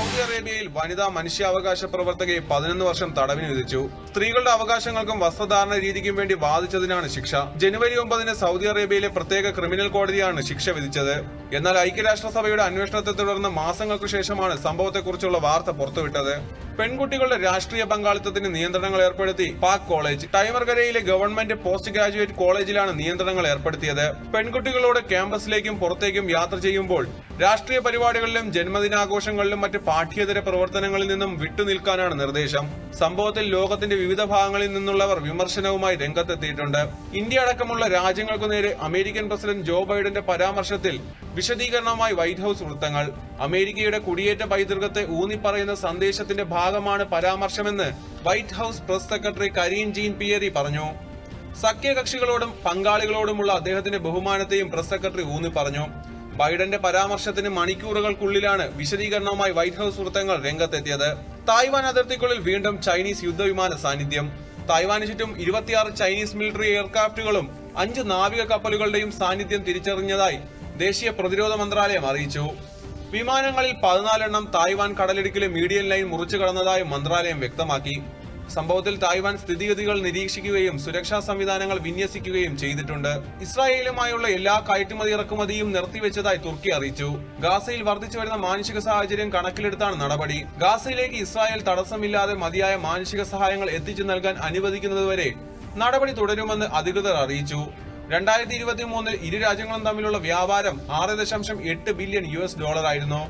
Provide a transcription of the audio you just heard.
Saudi അറേബ്യയിൽ വനിതാ മനുഷ്യാവകാശ പ്രവർത്തകയെ പതിനൊന്ന് വർഷം തടവിന് വിധിച്ചു. സ്ത്രീകളുടെ അവകാശങ്ങൾക്കും വസ്ത്രധാരണ രീതിക്കും വേണ്ടി വാദിച്ചതിനാണ് ശിക്ഷ. ജനുവരി ഒമ്പതിന് സൗദി അറേബ്യയിലെ പ്രത്യേക ക്രിമിനൽ കോടതിയാണ് ശിക്ഷ വിധിച്ചത്. എന്നാൽ ഐക്യരാഷ്ട്രസഭയുടെ അന്വേഷണത്തെ തുടർന്ന് മാസങ്ങൾക്കു ശേഷമാണ് സംഭവത്തെക്കുറിച്ചുള്ള വാർത്ത പുറത്തുവിട്ടത്. പെൺകുട്ടികളുടെ രാഷ്ട്രീയ പങ്കാളിത്തത്തിന് നിയന്ത്രണങ്ങൾ ഏർപ്പെടുത്തി പാക് കോളേജ്. ടൈമർകരയിലെ ഗവൺമെന്റ് പോസ്റ്റ് ഗ്രാജുവേറ്റ് കോളേജിലാണ് നിയന്ത്രണങ്ങൾ ഏർപ്പെടുത്തിയത്. പെൺകുട്ടികളോട് ക്യാമ്പസിലേക്കും പുറത്തേക്കും യാത്ര ചെയ്യുമ്പോൾ രാഷ്ട്രീയ പരിപാടികളിലും ജന്മദിനാഘോഷങ്ങളിലും മറ്റ് പാഠ്യേതര പ്രവർത്തനങ്ങളിൽ നിന്നും വിട്ടുനിൽക്കാനാണ് നിർദ്ദേശം. സംഭവത്തിൽ ലോകത്തിന്റെ വിവിധ ഭാഗങ്ങളിൽ നിന്നുള്ളവർ വിമർശനവുമായി രംഗത്തെത്തിയിട്ടുണ്ട്. ഇന്ത്യ അടക്കമുള്ള രാജ്യങ്ങൾക്കു നേരെ അമേരിക്കൻ പ്രസിഡന്റ് ജോ ബൈഡന്റെ പരാമർശത്തിൽ വിശദീകരണവുമായി വൈറ്റ് ഹൗസ് വൃത്തങ്ങൾ. അമേരിക്കയുടെ കുടിയേറ്റ പൈതൃകത്തെ ഊന്നിപ്പറയുന്ന സന്ദേശത്തിന്റെ ഭാഗമാണ് പരാമർശമെന്ന് White House press secretary Karine Jean Pierre പറഞ്ഞു. സഖ്യകക്ഷികളോടും പങ്കാളികളോടുമുള്ള അദ്ദേഹത്തിന്റെ ബഹുമാനത്തെയും പ്രസ് സെക്രട്ടറി ഊന്നി പറഞ്ഞു ബൈഡന്റെ പരാമർശത്തിന് മണിക്കൂറുകൾക്കുള്ളിലാണ് വിശദീകരണവുമായി വൈറ്റ് ഹൗസ് വൃത്തങ്ങൾ രംഗത്തെത്തിയത്. തായ്വാൻ അതിർത്തിക്കുള്ളിൽ വീണ്ടും ചൈനീസ് യുദ്ധവിമാന സാന്നിധ്യം. തായ്വാന് ചുറ്റും ഇരുപത്തിയാറ് ചൈനീസ് മിലിറ്ററി എയർക്രാഫ്റ്റുകളും അഞ്ച് നാവിക കപ്പലുകളുടെയും സാന്നിധ്യം തിരിച്ചറിഞ്ഞതായി ദേശീയ പ്രതിരോധ മന്ത്രാലയം അറിയിച്ചു. വിമാനങ്ങളിൽ പതിനാലെണ്ണം തായ്വാൻ കടലിടുക്കിലെ മീഡിയൻ ലൈൻ മുറിച്ചു കടന്നതായി മന്ത്രാലയം വ്യക്തമാക്കി. സംഭവത്തിൽ തായ്വാൻ സ്ഥിതിഗതികൾ നിരീക്ഷിക്കുകയും സുരക്ഷാ സംവിധാനങ്ങൾ വിന്യസിക്കുകയും ചെയ്തിട്ടുണ്ട്. ഇസ്രായേലുമായുള്ള എല്ലാ കയറ്റുമതി ഇറക്കുമതിയും നിർത്തിവെച്ചതായി തുർക്കി അറിയിച്ചു. ഗാസയിൽ വർദ്ധിച്ചു വരുന്ന മാനുഷിക സാഹചര്യം കണക്കിലെടുത്താണ് നടപടി. ഗാസയിലേക്ക് ഇസ്രായേൽ തടസ്സമില്ലാതെ മതിയായ മാനുഷിക സഹായങ്ങൾ എത്തിച്ചു നൽകാൻ അനുവദിക്കുന്നതുവരെ നടപടി തുടരുമെന്ന് അധികൃതർ അറിയിച്ചു. രണ്ടായിരത്തി ഇരുപത്തി മൂന്നിൽ ഇരു രാജ്യങ്ങളും തമ്മിലുള്ള വ്യാപാരം ആറ് ദശാംശം എട്ട് ബില്യൺ യു എസ് ഡോളറായിരുന്നു.